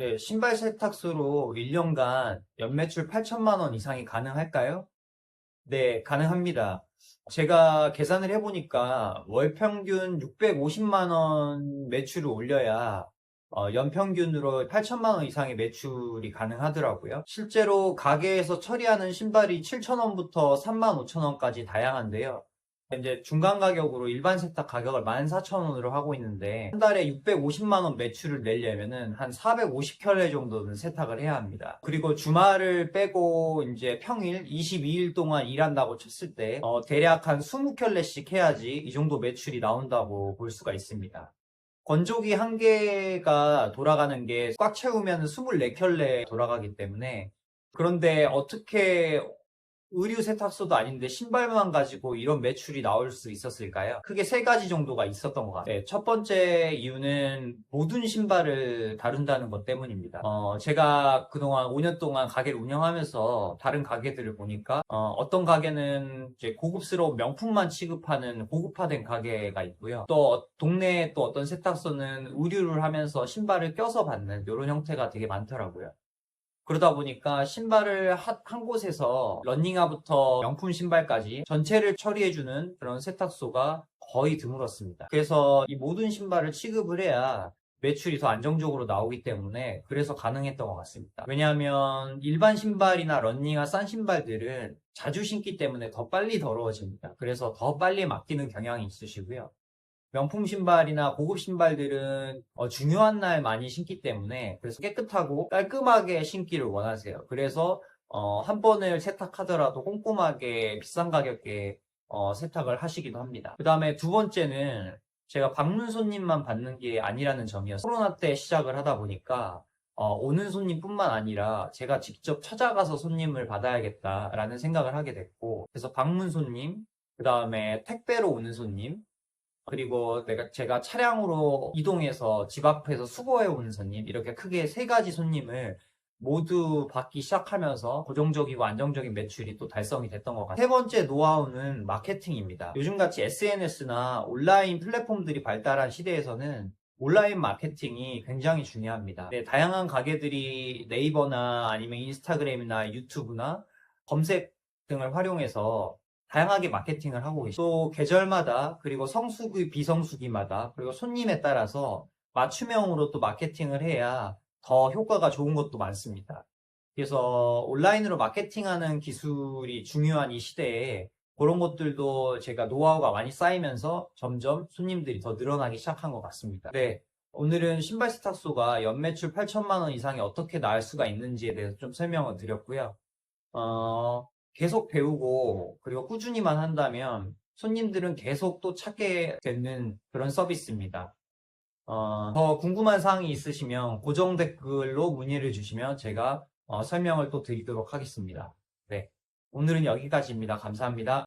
네, 신발 세탁소로 1년간 연매출 8천만 원 이상이 가능할까요? 네, 가능합니다. 제가 계산을 해보니까 월 평균 650만 원 매출을 올려야 어, 연평균으로 8천만 원 이상의 매출이 가능하더라고요. 실제로 가게에서 처리하는 신발이 7천 원부터 3만 5천 원까지 다양한데요. 이제 중간 가격으로 일반 세탁 가격을 14,000원으로 하고 있는데 한 달에 650만 원 매출을 내려면은 한 450켤레 정도는 세탁을 해야 합니다. 그리고 주말을 빼고 이제 평일 22일 동안 일한다고 쳤을 때 어, 대략 한 20켤레씩 해야지 이 정도 매출이 나온다고 볼 수가 있습니다. 건조기 한 개가 돌아가는 게 꽉 채우면 24켤레 돌아가기 때문에 그런데 어떻게 의류 세탁소도 아닌데 신발만 가지고 이런 매출이 나올 수 있었을까요? 크게 세 가지 정도가 있었던 것 같아요. 네, 첫 번째 이유는 모든 신발을 다룬다는 것 때문입니다. 어, 제가 그동안 5년 동안 가게를 운영하면서 다른 가게들을 보니까 어, 떤 가게는 이제 고급스러운 명품만 취급하는 고급화된 가게가 있고요. 또 동네에 또 어떤 세탁소는 의류를 하면서 신발을 껴서 받는 이런 형태가 되게 많더라고요. 그러다 보니까 신발을 하- 한 곳에서 런닝화부터 명품 신발까지 전체를 처리해주는 그런 세탁소가 거의 드물었습니다. 그래서 이 모든 신발을 취급을 해야 매출이 더 안정적으로 나오기 때문에 그래서 가능했던 것 같습니다. 왜냐하면 일반 신발이나 런닝화 싼 신발들은 자주 신기 때문에 더 빨리 더러워집니다. 그래서 더 빨리 맡기는 경향이 있으시고요. 명품 신발이나 고급 신발들은 어, 중요한 날 많이 신기 때문에 그래서 깨끗하고 깔끔하게 신기를 원하세요. 그래서 어, 한 번을 세탁하더라도 꼼꼼하게 비싼 가격에 어, 세탁을 하시기도 합니다. 그 다음에 두 번째는 제가 방문 손님만 받는 게 아니라는 점이었어요. 코로나 때 시작을 하다 보니까 어, 오는 손님뿐만 아니라 제가 직접 찾아가서 손님을 받아야겠다라는 생각을 하게 됐고 그래서 방문 손님, 그 다음에 택배로 오는 손님, 그리고 내가 제가 차량으로 이동해서 집 앞에서 수거해 오는 손님 이렇게 크게 세 가지 손님을 모두 받기 시작하면서 고정적이고 안정적인 매출이 또 달성이 됐던 것 같아요. 세 번째 노하우는 마케팅입니다. 요즘같이 SNS나 온라인 플랫폼들이 발달한 시대에서는 온라인 마케팅이 굉장히 중요합니다. 네, 다양한 가게들이 네이버나 아니면 인스타그램이나 유튜브나 검색 등을 활용해서 다양하게 마케팅을 하고 계시죠. 또 계절마다 그리고 성수기, 비성수기마다 그리고 손님에 따라서 맞춤형으로 또 마케팅을 해야 더 효과가 좋은 것도 많습니다. 그래서 온라인으로 마케팅하는 기술이 중요한 이 시대에 그런 것들도 제가 노하우가 많이 쌓이면서 점점 손님들이 더 늘어나기 시작한 것 같습니다. 네. 오늘은 신발 세탁소가 연매출 8천만 원 이상이 어떻게 나을 수가 있는지에 대해서 좀 설명을 드렸고요. 어, 계속 배우고 그리고 꾸준히만 한다면 손님들은 계속 또 찾게 되는 그런 서비스입니다. 어, 더 궁금한 사항이 있으시면 고정 댓글로 문의를 주시면 제가 어, 설명을 또 드리도록 하겠습니다. 네. 오늘은 여기까지입니다. 감사합니다.